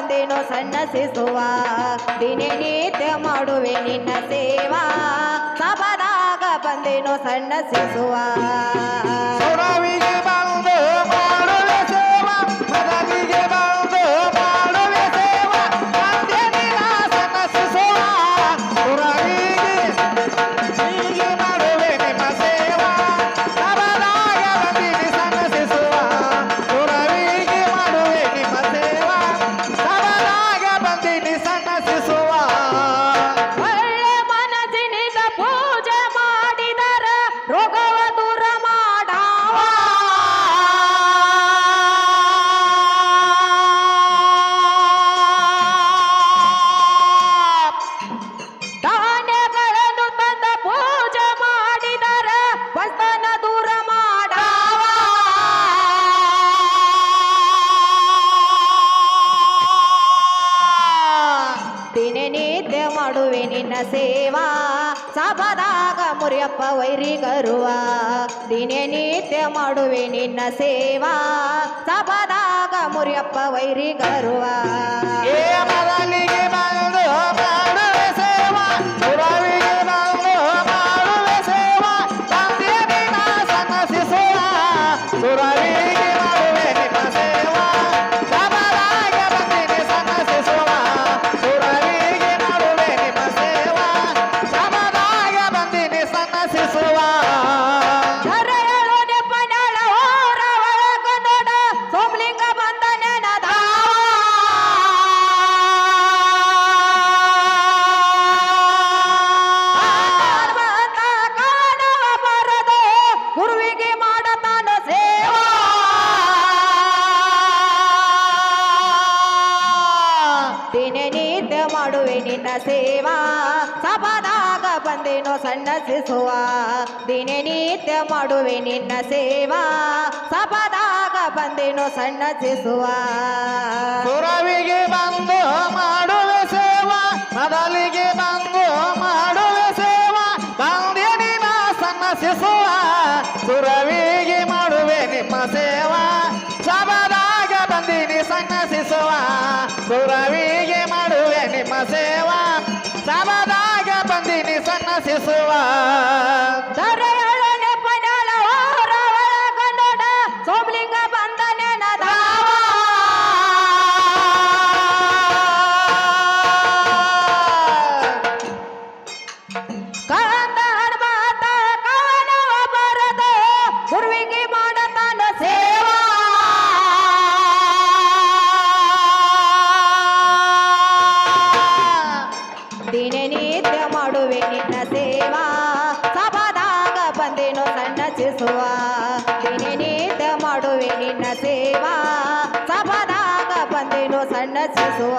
ಬಂದೆನು ಸಣ್ಣಸಿಸುವ ದಿನನಿತ್ಯ ಮಾಡುವೆ ನಿನ್ನ ಸೇವಾ. ಸಬದಾಗ ಬಂದೇನು ಸಣ್ಣಸಿಸುವ ಸುರವಿಗೆ ಮಾಡುವೆ ನಿನ್ನ ಸೇವಾ. ಸಭದಾಗ ಮುರಿಯಪ್ಪ ವೈರಿಗರುವ. ದಿನನಿತ್ಯ ಮಾಡುವೆ ನಿನ್ನ ಸೇವಾ. ಸಭದಾಗ ಮುರಿಯಪ್ಪ ವೈರಿಗರುವ. ನಿನ್ನ ಸೇವಾ. ಸಪದಾಗ ಬಂದೇನೋ ಸಣ್ಣಸಿಸುವ ದಿನನಿತ್ಯ ಮಾಡುವೆ ನಿನ್ನ ಸೇವಾ. ಸಪದಾಗ ಬಂದೇನೋ ಸಣ್ಣಸಿಸುವ ಸುರವಿಗೆ ಬಂದು ಮಾಡುವೆ ಸೇವಾ. ಮೊದಲಿಗೆ ಬಂದು ಮಾಡುವೆ ಸೇವಾ. ಬಂದೆ ನಿನ್ನ ಸಣ್ಣಸಿಸುವ ಸುರವಿಗೆ ಮಾಡುವೆ ನಿಮ್ಮ ಸೇವಾ. ಸಬದಾಗ ಬಂದಿನಿ ಸಣ್ಣಸಿಸುವ ಸುರವಿಗೆ ಮಾಡುವೆ ನಿಮ್ಮ ಸೇವಾ. ದಿನನಿತ್ಯ ಮಾಡುವೆ ನಿನ್ನ ಸೇವಾ. ಸಭಾದಾಗ ಬಂದೇನು ಸಣ್ಣ ಶಿಸುವ ದಿನನಿತ್ಯ ಮಾಡುವೆ ನಿನ್ನ ಸೇವಾ. ಸಭಾದಾಗ ಬಂದೇನು ಸಣ್ಣ ಶಿಸುವ